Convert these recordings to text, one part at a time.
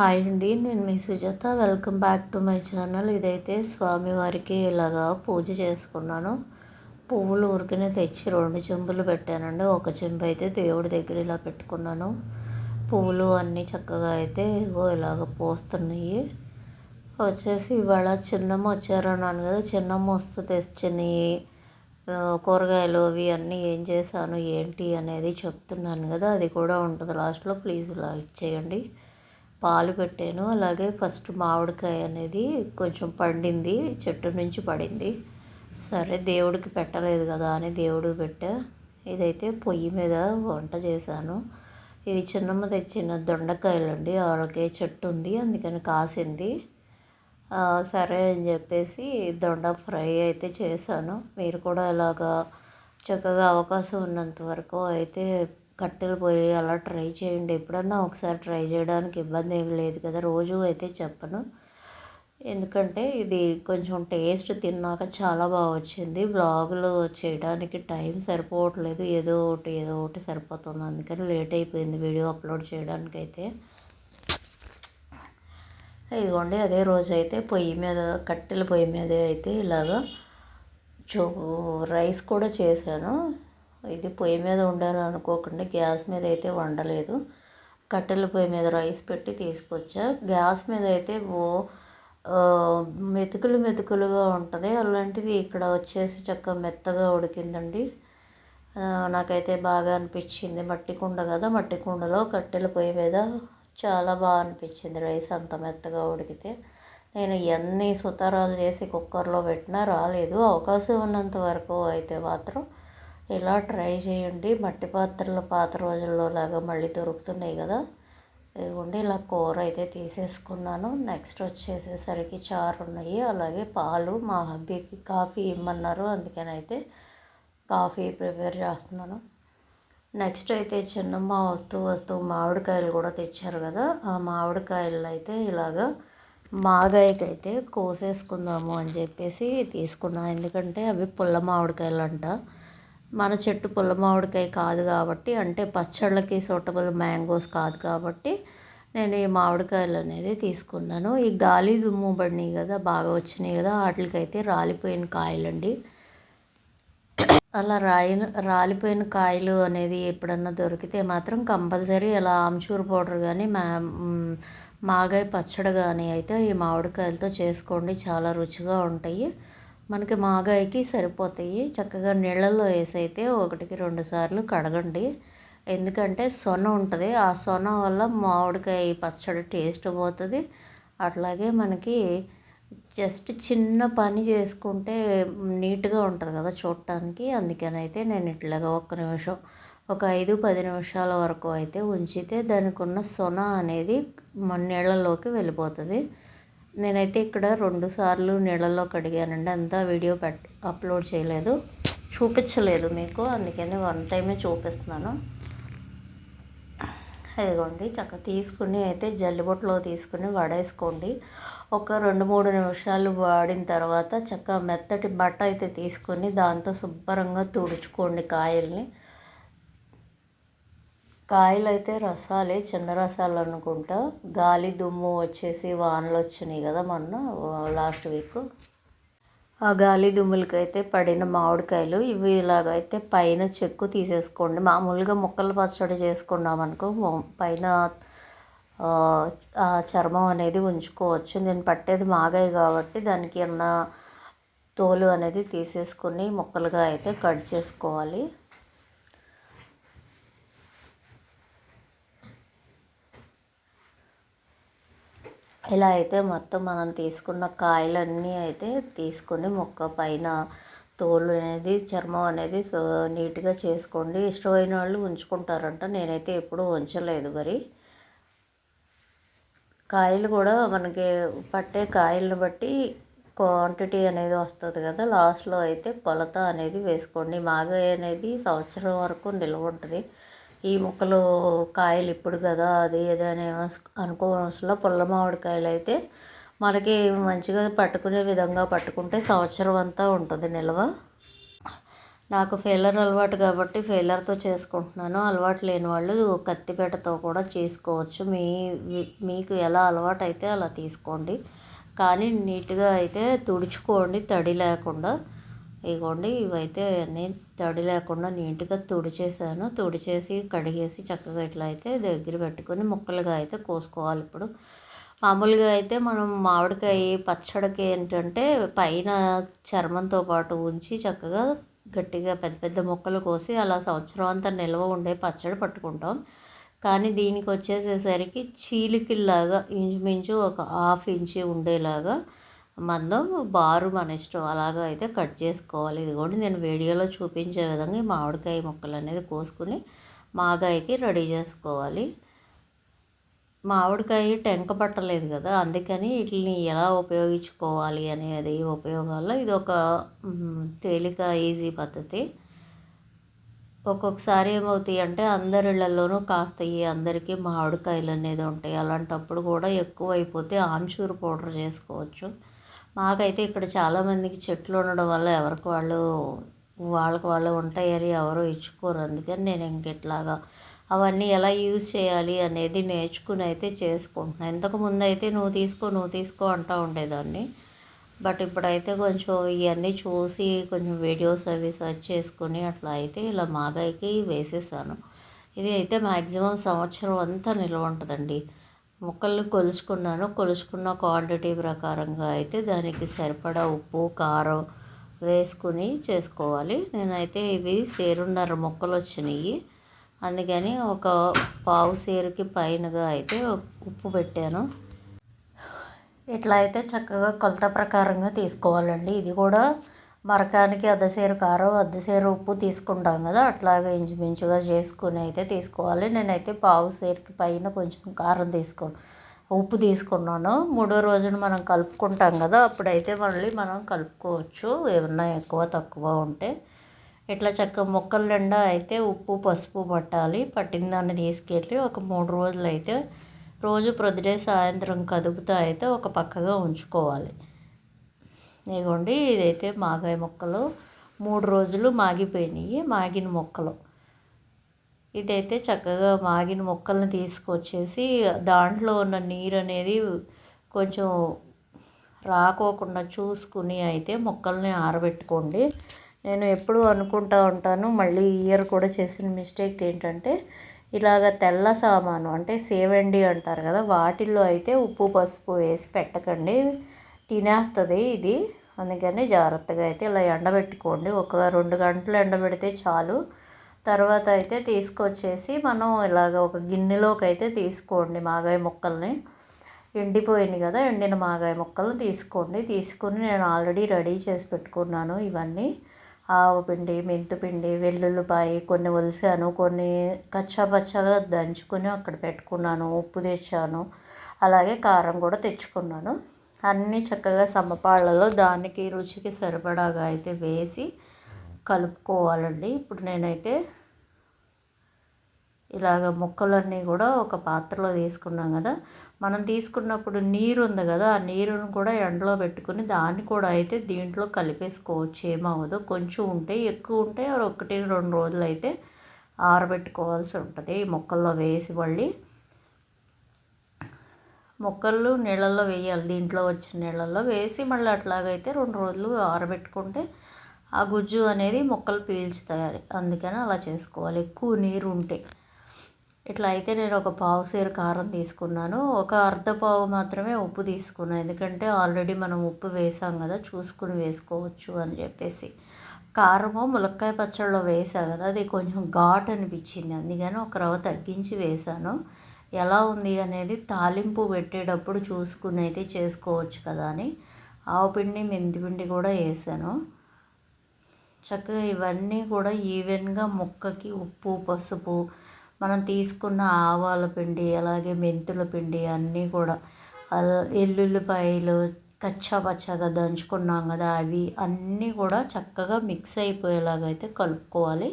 Hi అండి నేను మీ Sujatha. Welcome back to my channel. ఇదైతే స్వామివారికి ఇలాగా పూజ చేసుకున్నాను. పువ్వులు ఊరికనే తెచ్చి రెండు చెంబులు పెట్టానండి. ఒక చెంబు అయితే దేవుడి దగ్గర ఇలా పెట్టుకున్నాను. పువ్వులు అన్నీ చక్కగా అయితే ఇగో ఇలాగ పోస్తున్నాయి. వచ్చేసి ఇవాళ చిన్నమ్మ వచ్చారన్నాను కదా చిన్నమ్మ వస్తూ తెచ్చినవి కూరగాయలు అవి అన్నీ ఏం చేశాను ఏంటి అనేది చెప్తున్నాను కదా అది కూడా ఉంటుంది. లాస్ట్లో ప్లీజ్ లైక్ చేయండి. పాలు పెట్టాను. అలాగే ఫస్ట్ మామిడికాయ అనేది కొంచెం పండింది చెట్టు నుంచి పడింది. సరే దేవుడికి పెట్టలేదు కదా అని దేవుడికి పెట్టా. ఇదైతే పొయ్యి మీద వంట చేశాను. ఇది చిన్నమ్మ తెచ్చిన దొండకాయలు అండి వాళ్ళకే చెట్టు ఉంది అందుకని కాసింది. సరే అని చెప్పేసి దొండ ఫ్రై అయితే చేశాను. మీరు కూడా ఇలాగా చక్కగా అవకాశం ఉన్నంత వరకు అయితే కట్టెలు పొయ్యి అలా ట్రై చేయండి. ఎప్పుడన్నా ఒకసారి ట్రై చేయడానికి ఇబ్బంది ఏమి లేదు కదా. రోజు అయితే చెప్పను. ఎందుకంటే ఇది కొంచెం టేస్ట్ తిన్నాక చాలా బాగా వచ్చింది. బ్లాగులు చేయడానికి టైం సరిపోవట్లేదు. ఏదో ఒకటి ఏదో ఒకటి సరిపోతుంది. అందుకని లేట్ అయిపోయింది వీడియో అప్లోడ్ చేయడానికి అయితే. ఇదిగోండి అదే రోజు అయితే పొయ్యి మీద కట్టెల పొయ్యి మీద అయితే ఇలాగా చూ రైస్ కూడా చేశాను. ఇది పొయ్యి మీద వండాను అనుకోకుండా గ్యాస్ మీద అయితే వండలేదు. కట్టెల పొయ్యి మీద రైస్ పెట్టి తీసుకొచ్చా. గ్యాస్ మీద అయితే ఓ మెతుకులు మెతుకులుగా ఉంటుంది. అలాంటిది ఇక్కడ వచ్చేసి చక్కగా మెత్తగా ఉడికిందండి. నాకైతే బాగా అనిపించింది. మట్టి కుండ కదా మట్టి కుండలో కట్టెల పొయ్యి మీద చాలా బాగా అనిపించింది రైస్ అంత మెత్తగా ఉడికితే. నేను ఎన్ని సుతారాలు చేసి కుక్కర్లో పెట్టినా రాలేదు. అవకాశం ఉన్నంత వరకు అయితే మాత్రం ఇలా ట్రై చేయండి. మట్టి పాత్రలు పాత రోజుల్లో లాగా మళ్ళీ దొరుకుతున్నాయి కదా. ఇదిగోండి ఇలా కూర అయితే తీసేసుకున్నాను. నెక్స్ట్ వచ్చేసేసరికి చారు ఉన్నాయి. అలాగే పాలు మా హబ్బీకి కాఫీ ఇమ్మన్నారు. అందుకని అయితే కాఫీ ప్రిపేర్ చేస్తున్నాను. నెక్స్ట్ అయితే చిన్నమ్మ వస్తూ వస్తూ మామిడికాయలు కూడా తెచ్చారు కదా. ఆ మామిడికాయలు అయితే ఇలాగా మాగాయకైతే కోసేసుకుందాము అని చెప్పేసి తీసుకున్నాను ఎందుకంటే అవి పుల్ల మామిడికాయలు అంట మన చెట్టు పుల్ల మామిడికాయ కాదు కాబట్టి అంటే పచ్చళ్ళకి సూటబుల్ మ్యాంగోస్ కాదు కాబట్టి నేను ఈ మామిడికాయలు అనేది తీసుకున్నాను. ఈ గాలి దుమ్ము పడినాయి కదా బాగా వచ్చినాయి కదా వాటికైతే రాలిపోయిన కాయలండి. అలా రాయి రాలిపోయిన కాయలు అనేది ఎప్పుడన్నా దొరికితే మాత్రం కంపల్సరీ అలా ఆమ్చూర్ పౌడర్ కానీ మా మాగాయ పచ్చడి కానీ అయితే ఈ మామిడికాయలతో చేసుకోండి. చాలా రుచిగా ఉంటాయి. మనకి మాగాయకి సరిపోతాయి. చక్కగా నీళ్ళల్లో వేసి అయితే ఒకటికి రెండు సార్లు కడగండి. ఎందుకంటే సొన ఉంటుంది. ఆ సొన వల్ల మామిడికాయ పచ్చడి టేస్ట్ పోతుంది. అట్లాగే మనకి జస్ట్ చిన్న పని చేసుకుంటే నీట్గా ఉంటుంది కదా చూడటానికి. అందుకని అయితే నేను ఇట్లాగా ఒక్క నిమిషం ఒక ఐదు పది నిమిషాల వరకు అయితే ఉంచితే దానికి ఉన్న సొన అనేది మన నీళ్ళలోకి వెళ్ళిపోతుంది. నేనైతే ఇక్కడ రెండు సార్లు నీళ్ళల్లో కడిగానండి. అంతా వీడియో పెట్ అప్లోడ్ చేయలేదు. చూపించలేదు మీకు. అందుకని వన్ టైమే చూపిస్తున్నాను. ఇదిగోండి చక్కగా తీసుకుని అయితే జల్లిబొట్లో తీసుకుని వడేసుకోండి. ఒక రెండు మూడు నిమిషాలు వాడిన తర్వాత చక్క మెత్తటి బట్ట అయితే తీసుకొని దాంతో శుభ్రంగా తుడుచుకోండి కాయల్ని. కాయలు అయితే రసాలే చిన్న రసాలు అనుకుంటా గాలి దుమ్ము వచ్చేసి వానలు వచ్చినాయి కదా మొన్న లాస్ట్ వీక్. ఆ గాలి దుమ్ములకైతే పడిన మామిడికాయలు ఇవి ఇలాగైతే పైన చెక్కు తీసేసుకోండి. మామూలుగా ముక్కలు పచ్చడి చేసుకున్నాం అనుకో పైన ఆ చర్మం అనేది ఉంచుకోవచ్చు. నేను పట్టేది మాగాయి కాబట్టి దానికి ఉన్న తోలు అనేది తీసేసుకొని ముక్కలుగా అయితే కట్ చేసుకోవాలి. ఇలా అయితే మొత్తం మనం తీసుకున్న కాయలన్నీ అయితే తీసుకొని మొక్క పైన తోలు అనేది చర్మం అనేది సో నీట్గా చేసుకోండి. ఇష్టమైన వాళ్ళు ఉంచుకుంటారంట. నేనైతే ఎప్పుడూ ఉంచలేదు మరి. కాయలు కూడా మనకి పట్టే కాయలను బట్టి క్వాంటిటీ అనేది వస్తుంది కదా. లాస్ట్లో అయితే కొలత అనేది వేసుకోండి. మాగాయ అనేది సంవత్సరం వరకు నిల్వ ఉంటుంది. ఈ ముక్కలు కాయలు ఇప్పుడు కదా అది ఏదైనా అనుకోవడంలో పుల్ల మామిడికాయలు అయితే మనకి మంచిగా పట్టుకునే విధంగా పట్టుకుంటే సంవత్సరం అంతా ఉంటుంది నిల్వ. నాకు ఫెయిలర్ అలవాటు కాబట్టి ఫెయిలర్తో చేసుకుంటున్నాను. అలవాటు లేని వాళ్ళు కత్తిపేటతో కూడా చేసుకోవచ్చు. మీ మీకు ఎలా అలవాటు అయితే అలా తీసుకోండి. కానీ నీట్గా అయితే తుడుచుకోండి తడి లేకుండా. ఇగోండి ఇవైతే అన్నీ తడి లేకుండా నీట్గా తుడిచేసాను. తుడిచేసి కడిగేసి చక్కగా ఇట్లా అయితే దగ్గర పెట్టుకొని ముక్కలుగా అయితే కోసుకోవాలి ఇప్పుడు. మామూలుగా అయితే మనం మామిడికాయ పచ్చడికి ఏంటంటే పైన చర్మంతో పాటు ఉంచి చక్కగా గట్టిగా పెద్ద పెద్ద ముక్కలు కోసి అలా సంవత్సరం అంతా నిల్వ ఉండే పచ్చడి పట్టుకుంటాం. కానీ దీనికి వచ్చేసేసరికి చీలికల్లాగా ఇంచుమించు ఒక హాఫ్ ఇంచు ఉండేలాగా మందం బారు మన ఇష్టం. అలాగా అయితే కట్ చేసుకోవాలి. ఇదిగోండి నేను వీడియోలో చూపించే విధంగా ఈ మామిడికాయ ముక్కలు అనేది కోసుకుని మాగాయకి రెడీ చేసుకోవాలి. మామిడికాయ టెంక పట్టలేదు కదా అందుకని వీటిని ఎలా ఉపయోగించుకోవాలి అనేది ఉపయోగాల్లో ఇది ఒక తేలిక ఈజీ పద్ధతి. ఒక్కొక్కసారి ఏమవుతాయి అంటే అందరిళ్ళలోనూ కాస్తాయి అందరికీ మామిడికాయలు అనేది ఉంటాయి. అలాంటప్పుడు కూడా ఎక్కువ అయిపోతే పౌడర్ చేసుకోవచ్చు. మాకైతే ఇక్కడ చాలామందికి చెట్లు ఉండడం వల్ల ఎవరికి వాళ్ళు వాళ్ళకి వాళ్ళు ఉంటాయని ఎవరు ఇచ్చుకోరు. అందుకని నేను ఇంక ఇట్లాగా అవన్నీ ఎలా యూజ్ చేయాలి అనేది నేర్చుకుని అయితే చేసుకుంటున్నాను ఇంతకుముందు అయితే నువ్వు తీసుకో నువ్వు తీసుకో అంటూ ఉండేదాన్ని. బట్ ఇప్పుడైతే కొంచెం ఇవన్నీ చూసి కొంచెం వీడియోస్ అవి సెర్చ్ చేసుకొని అట్లా అయితే ఇలా మాగాయికి వేసేసాను. ఇది అయితే మ్యాక్సిమం సంవత్సరం అంతా నిల్వ ఉంటుందండి. ముక్కల్ని కొలుచుకున్నాను. కొలుచుకున్న క్వాంటిటీ ప్రకారంగా అయితే దానికి సరిపడా ఉప్పు కారం వేసుకుని చేసుకోవాలి. నేనైతే ఇవి సేరున్నర ముక్కలు వచ్చినాయి. అందుకని ఒక పావు సేరుకి పైనగా అయితే ఉప్పు పెట్టాను. ఇట్లా అయితే చక్కగా కొలత ప్రకారంగా తీసుకోవాలండి. ఇది కూడా మరకానికి అద్దసేరు కారం అద్దసేరు ఉప్పు తీసుకుంటాం కదా అట్లాగే ఇంచుమించుగా చేసుకుని అయితే తీసుకోవాలి. నేనైతే పావు సేరుకి పైన కొంచెం కారం తీసుకో ఉప్పు తీసుకున్నాను. మూడో రోజున మనం కలుపుకుంటాం కదా అప్పుడైతే మళ్ళీ మనం కలుపుకోవచ్చు ఏమన్నా ఎక్కువ తక్కువ ఉంటే. ఇట్లా చక్క మొక్కల నిండా అయితే ఉప్పు పసుపు పట్టాలి. పట్టిన దాన్ని తీసుకెళ్ళి ఒక మూడు రోజులు అయితే రోజు ప్రొద్దుటే సాయంత్రం కదుపుతూ అయితే ఒక పక్కగా ఉంచుకోవాలి. ఇదిగోండి ఇదైతే మాగాయ మొక్కలు. మూడు రోజులు మాగిపోయినాయి మాగిన మొక్కలు. ఇదైతే చక్కగా మాగిన మొక్కలను తీసుకొచ్చేసి దాంట్లో ఉన్న నీరు అనేది కొంచెం రాకోకుండా చూసుకుని అయితే మొక్కల్ని ఆరబెట్టుకోండి. నేను ఎప్పుడు అనుకుంటా ఉంటాను మళ్ళీ ఇయర్ కూడా చేసిన మిస్టేక్ ఏంటంటే ఇలాగ తెల్ల సామాను అంటే సేవండి అంటారు కదా వాటిల్లో అయితే ఉప్పు పసుపు వేసి పెట్టకండి. తినేస్తుంది ఇది. అందుకని జాగ్రత్తగా అయితే ఇలా ఎండబెట్టుకోండి. ఒక రెండు గంటలు ఎండబెడితే చాలు. తర్వాత అయితే తీసుకొచ్చేసి మనం ఇలాగ ఒక గిన్నెలోకి అయితే తీసుకోండి మాగాయ ముక్కల్ని. ఎండిపోయింది కదా ఎండిన మాగాయ ముక్కలు తీసుకోండి. తీసుకొని నేను ఆల్రెడీ రెడీ చేసి పెట్టుకున్నాను ఇవన్నీ. ఆవు పిండి మెంతిపిండి వెల్లుల్లిపాయ కొన్ని ఒలిసాను కొన్ని కచ్చా పచ్చగా దంచుకొని అక్కడ పెట్టుకున్నాను ఉప్పు తెచ్చాను. అలాగే కారం కూడా తెచ్చుకున్నాను. అన్నీ చక్కగా సమపాళ్ళలో దానికి రుచికి సరిపడాగా అయితే వేసి కలుపుకోవాలండి. ఇప్పుడు నేనైతే ఇలాగ ముక్కలన్నీ కూడా ఒక పాత్రలో తీసుకున్నాం కదా. మనం తీసుకున్నప్పుడు నీరు ఉంది కదా ఆ నీరును కూడా ఎండలో పెట్టుకుని దాన్ని కూడా అయితే దీంట్లో కలిపేసుకోవచ్చు. ఏమవ్వదు. కొంచెం ఉంటే ఎక్కువ ఉంటే ఒకటి రెండు రోజులు అయితే ఆరబెట్టుకోవాల్సి ఉంటుంది. ఈ మొక్కల్లో వేసి మళ్ళీ మొక్కలు నీళ్ళల్లో వేయాలి. దీంట్లో వచ్చిన నీళ్ళల్లో వేసి మళ్ళీ అట్లాగైతే రెండు రోజులు ఆరబెట్టుకుంటే ఆ గుజ్జు అనేది మొక్కలు పీల్చుతాయి. అందుకని అలా చేసుకోవాలి. ఎక్కువ నీరు ఉంటే. ఇట్లా అయితే నేను ఒక పావు సేరు కారం తీసుకున్నాను. ఒక అర్ధ పావు మాత్రమే ఉప్పు తీసుకున్నాను ఎందుకంటే ఆల్రెడీ మనం ఉప్పు వేసాం కదా చూసుకుని వేసుకోవచ్చు అని చెప్పేసి. కారము ములక్కాయ పచ్చడిలో వేసా కదా అది కొంచెం ఘాట్ అనిపించింది. అందుకని ఒక రవ్వ తగ్గించి వేసాను. ఎలా ఉంది అనేది తాలింపు పెట్టేటప్పుడు చూసుకుని అయితే చేసుకోవచ్చు కదా అని. ఆవుపిండి మెంతిపిండి కూడా వేసాను. చక్కగా ఇవన్నీ కూడా ఈవెన్గా ముక్కకి ఉప్పు పసుపు మనం తీసుకున్న ఆవాల పిండి అలాగే మెంతుల పిండి అన్నీ కూడా ఎల్లుల్లిపాయలు కచ్చా పచ్చాగా దంచుకున్నాం కదా అవి అన్నీ కూడా చక్కగా మిక్స్ అయిపోయేలాగా అయితే కలుపుకోవాలి.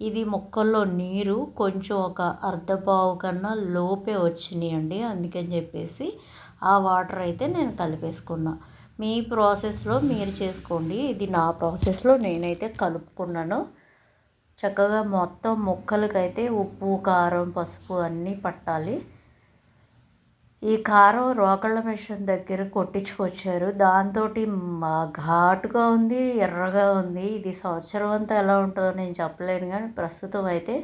ఇది మొక్కల్లో నీరు కొంచెం ఒక అర్ధపావు కన్నా లోపే వచ్చినాయండి అందుకని చెప్పేసి ఆ వాటర్ అయితే నేను కలిపేసుకున్నా. మీ ప్రాసెస్లో మీరు చేసుకోండి. ఇది నా ప్రాసెస్లో నేనైతే కలుపుకున్నాను. చక్కగా మొత్తం మొక్కలకైతే ఉప్పు కారం పసుపు అన్నీ పట్టాలి. ఈ కారం రోకళ్ళ మిషన్ దగ్గర కొట్టించుకొచ్చారు. దాంతో ఘాటుగా ఉంది ఎర్రగా ఉంది. ఇది సంవత్సరం అంతా ఎలా ఉంటుందో నేను చెప్పలేను కానీ ప్రస్తుతం అయితే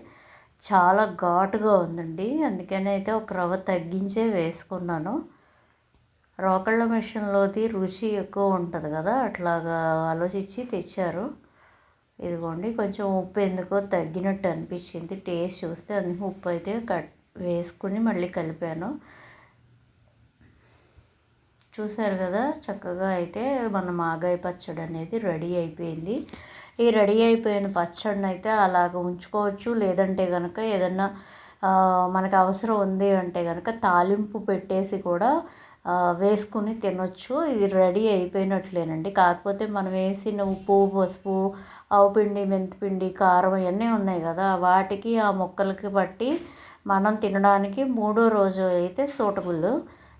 చాలా ఘాటుగా ఉందండి. అందుకని అయితే ఒక రవ్వ తగ్గించే వేసుకున్నాను. రోకళ్ళ మిషన్లోది రుచి ఎక్కువ ఉంటుంది కదా అట్లాగా ఆలోచించి తెచ్చారు. ఇదిగోండి కొంచెం ఉప్పు ఎందుకో తగ్గినట్టు అనిపించింది. టేస్ట్ చూస్తే అందుకు ఉప్పు అయితే కట్ వేసుకుని మళ్ళీ కలిపాను. చూసారు కదా చక్కగా అయితే మన మాగాయ పచ్చడి అనేది రెడీ అయిపోయింది. ఈ రెడీ అయిపోయిన పచ్చడిని అయితే అలాగ ఉంచుకోవచ్చు. లేదంటే కనుక ఏదన్నా మనకు అవసరం ఉంది అంటే కనుక తాలింపు పెట్టేసి కూడా వేసుకుని తినొచ్చు. ఇది రెడీ అయిపోయినట్లేనండి. కాకపోతే మనం వేసిన ఉప్పు పసుపు ఆవుపిండి మెంతిపిండి కారం అవన్నీ ఉన్నాయి కదా వాటికి ఆ ముక్కలకి బట్టి మనం తినడానికి మూడో రోజు అయితే సూటబుల్.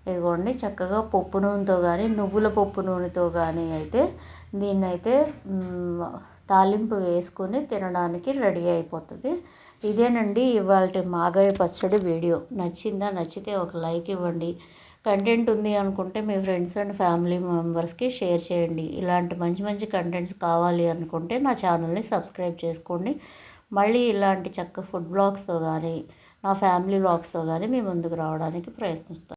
ఇదిగోండి చక్కగా పప్పు నూనెతో కానీ నువ్వుల పప్పు నూనెతో కానీ అయితే దీన్ని అయితే తాలింపు వేసుకొని తినడానికి రెడీ అయిపోతుంది. ఇదేనండి ఇవాళ మాగాయ పచ్చడి వీడియో. నచ్చిందా? నచ్చితే ఒక లైక్ ఇవ్వండి. కంటెంట్ ఉంది అనుకుంటే మీ ఫ్రెండ్స్ అండ్ ఫ్యామిలీ మెంబర్స్కి షేర్ చేయండి. ఇలాంటి మంచి మంచి కంటెంట్స్ కావాలి అనుకుంటే నా ఛానల్ని సబ్స్క్రైబ్ చేసుకోండి. మళ్ళీ ఇలాంటి చక్క ఫుడ్ బ్లాగ్స్తో కానీ నా ఫ్యామిలీ బ్లాగ్స్తో కానీ మీ ముందుకు రావడానికి ప్రయత్నిస్తాను